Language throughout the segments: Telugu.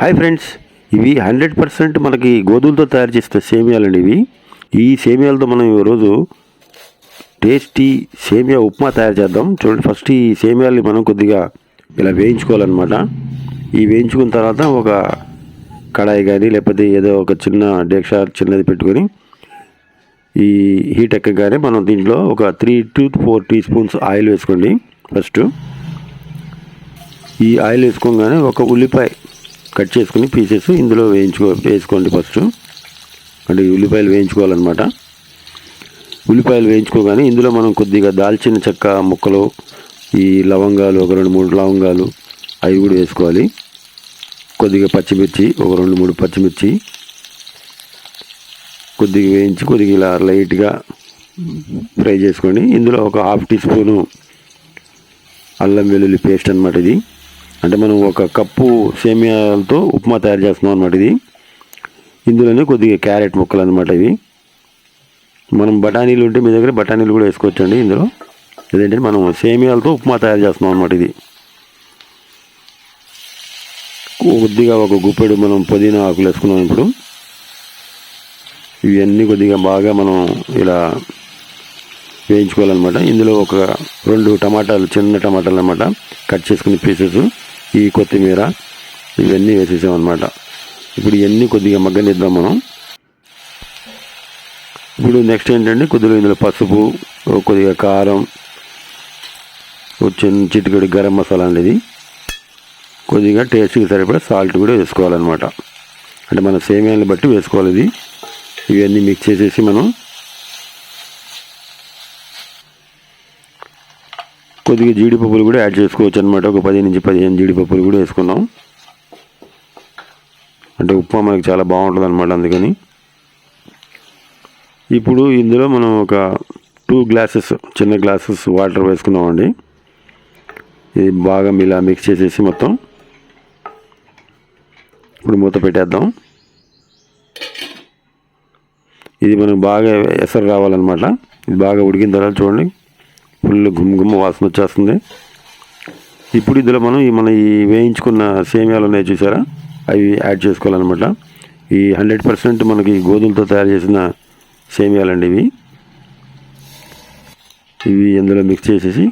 హాయ్ ఫ్రెండ్స్ ఇవి హండ్రెడ్ పర్సెంట్ మనకి గోధుమలతో తయారు చేస్తే సేమియాలండి ఇవి. ఈ సేమియాలతో మనం ఈరోజు టేస్టీ సేమియా ఉప్మా తయారు చేద్దాం. చూడండి ఫస్ట్ ఈ సేమియాల్ని మనం కొద్దిగా ఇలా వేయించుకోవాలన్నమాట. ఈ వేయించుకున్న తర్వాత ఒక కడాయి కానీ లేకపోతే ఏదో ఒక చిన్న డేక్ష చిన్నది పెట్టుకొని ఈ హీట్ ఎక్కగానే మనం దీంట్లో ఒక three two four teaspoons oil వేసుకోండి. ఫస్ట్ ఈ ఆయిల్ వేసుకోగానే ఒక ఉల్లిపాయ కట్ చేసుకుని పీసెస్ ఇందులో వేయించుకో వేసుకోండి ఫస్ట్. అంటే ఉల్లిపాయలు వేయించుకోవాలన్నమాట. ఉల్లిపాయలు వేయించుకోగానే ఇందులో మనం కొద్దిగా దాల్చిన చెక్క ముక్కలు ఈ లవంగాలు ఒక రెండు మూడు లవంగాలు అవి కూడా వేసుకోవాలి. కొద్దిగా పచ్చిమిర్చి ఒక రెండు మూడు పచ్చిమిర్చి. కొద్దిగా వేయించి కొద్దిగా ఇలా లైట్గా ఫ్రై చేసుకోండి ఇందులో ఒక హాఫ్ టీ స్పూను అల్లం వెల్లుల్లి పేస్ట్ అనమాట ఇది. అంటే మనం ఒక కప్పు సేమియాలతో ఉప్మా తయారు చేస్తున్నాం అనమాట ఇది. ఇందులోనే కొద్దిగా క్యారెట్ ముక్కలు అనమాట ఇవి. మనం బఠానీలు ఉంటే మీ దగ్గర బఠానీలు కూడా వేసుకోవచ్చండి ఇందులో. ఇదేంటంటే మనం సేమియాలతో ఉప్మా తయారు చేస్తున్నాం అనమాట ఇది. కొద్దిగా ఒక గుప్పెడు మనం పుదీనా ఆకులు వేసుకున్నాం ఇప్పుడు. ఇవన్నీ కొద్దిగా బాగా మనం ఇలా వేయించుకోవాలన్నమాట. ఇందులో ఒక రెండు టమాటాలు చిన్న టమాటాలు అనమాట కట్ చేసుకునే పీసెస్. ఈ కొత్తిమీర ఇవన్నీ వేసేసామన్నమాట. ఇప్పుడు ఇవన్నీ కొద్దిగా మగ్గనిద్దాం మనం. ఇప్పుడు నెక్స్ట్ ఏంటంటే కొద్దిగా ఇందులో పసుపు కొద్దిగా కారం చిన్న చిటికెడు గరం మసాలా అనేది కొద్దిగా టేస్ట్కి సరిపడా సాల్ట్ కూడా వేసుకోవాలన్నమాట. అంటే మన సేమియాన్ని బట్టి వేసుకోవాలి ఇది. ఇవన్నీ మిక్స్ చేసేసి మనం కొద్దిగా జీడిపప్పులు కూడా యాడ్ చేసుకోవచ్చు అనమాట ఒక పది నుంచి పదిహేను జీడిపప్పులు కూడా వేసుకున్నాం. అంటే ఉప్మా మనకి చాలా బాగుంటుంది అనమాట అందుకని. ఇప్పుడు ఇందులో మనం ఒక టూ గ్లాసెస్ చిన్న గ్లాసెస్ వాటర్ వేసుకున్నామండి ఇది బాగా ఇలా మిక్స్ చేసేసి మొత్తం ఇప్పుడు మూత పెట్టేద్దాం. ఇది మనకు బాగా ఎసరు రావాలన్నమాట. ఇది బాగా ఉడికిన తర్వాత చూడండి. ఫుల్ గుమ్మ గుమ్మ వాసన వచ్చేస్తుంది. ఇప్పుడు ఇందులో మనం మన ఈ వేయించుకున్న సేమియాలు ఉన్నాయి చూసారా? అవి యాడ్ చేసుకోవాలన్నమాట. ఈ హండ్రెడ్ పర్సెంట్ మనకి గోధుమలతో తయారు చేసిన సేమియాలండి ఇవి. ఇవి ఇందులో మిక్స్ చేసేసి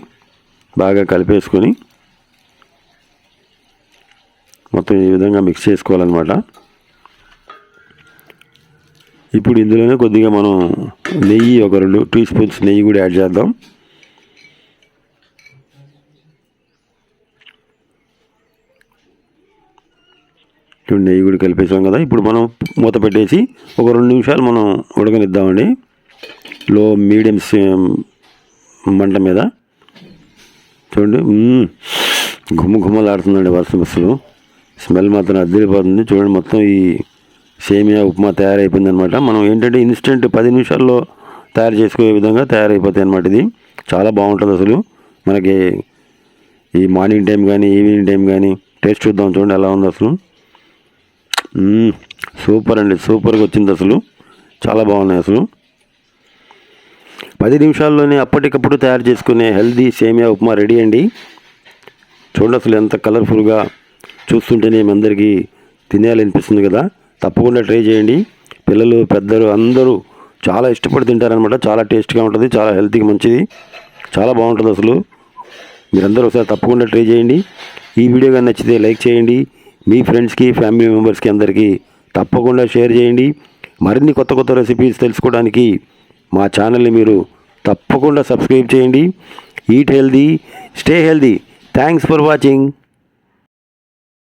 బాగా కలిపేసుకొని మొత్తం ఈ విధంగా మిక్స్ చేసుకోవాలన్నమాట. ఇప్పుడు ఇందులోనే కొద్దిగా మనం నెయ్యి ఒక రెండు టీ స్పూన్స్ నెయ్యి కూడా యాడ్ చేద్దాం. చూడండి నెయ్యి కూడా కలిపేసాం కదా ఇప్పుడు మనం మూత పెట్టేసి ఒక రెండు నిమిషాలు మనం ఉడకనిద్దామండి. లో మీడియం సేమ్ మంట మీద. చూడండి గుమ్మ గుమ్మలాడుతుందండి వర్షం అసలు. స్మెల్ మాత్రం అద్దరిపోతుంది చూడండి మొత్తం ఈ సేమియా ఉప్మా తయారైపోయింది అనమాట మనం ఏంటంటే ఇన్స్టెంట్ పది నిమిషాల్లో తయారు చేసుకునే విధంగా తయారైపోతాయి అనమాట ఇది. చాలా బాగుంటుంది అసలు. మనకి ఈ మార్నింగ్ టైం కానీ ఈవినింగ్ టైం కానీ టేస్ట్ చూద్దాం చూడండి ఎలా ఉంది అసలు. సూపర్ అండి సూపర్గా వచ్చింది అసలు. చాలా బాగున్నాయి అసలు. పది నిమిషాల్లోనే అప్పటికప్పుడు తయారు చేసుకునే హెల్దీ సేమియా ఉప్మా రెడీ అండి. చూడండి అసలు ఎంత కలర్ఫుల్గా చూస్తుంటేనే మీ అందరికీ తినేయాలనిపిస్తుంది కదా. తప్పకుండా ట్రై చేయండి. పిల్లలు పెద్దలు అందరూ చాలా ఇష్టపడి తింటారనమాట చాలా టేస్ట్గా ఉంటుంది చాలా హెల్తీకి మంచిది. చాలా బాగుంటుంది అసలు. మీరందరూ ఒకసారి తప్పకుండా ట్రై చేయండి. ఈ వీడియో కానీ నచ్చితే లైక్ చేయండి. మీ ఫ్రెండ్స్కి ఫ్యామిలీ మెంబర్స్కి అందరికీ తప్పకుండా షేర్ చేయండి. మరిన్ని కొత్త కొత్త రెసిపీస్ తెలుసుకోవడానికి మా ఛానల్ని మీరు తప్పకుండా సబ్స్క్రైబ్ చేయండి. Eat healthy stay healthy. Thanks for watching.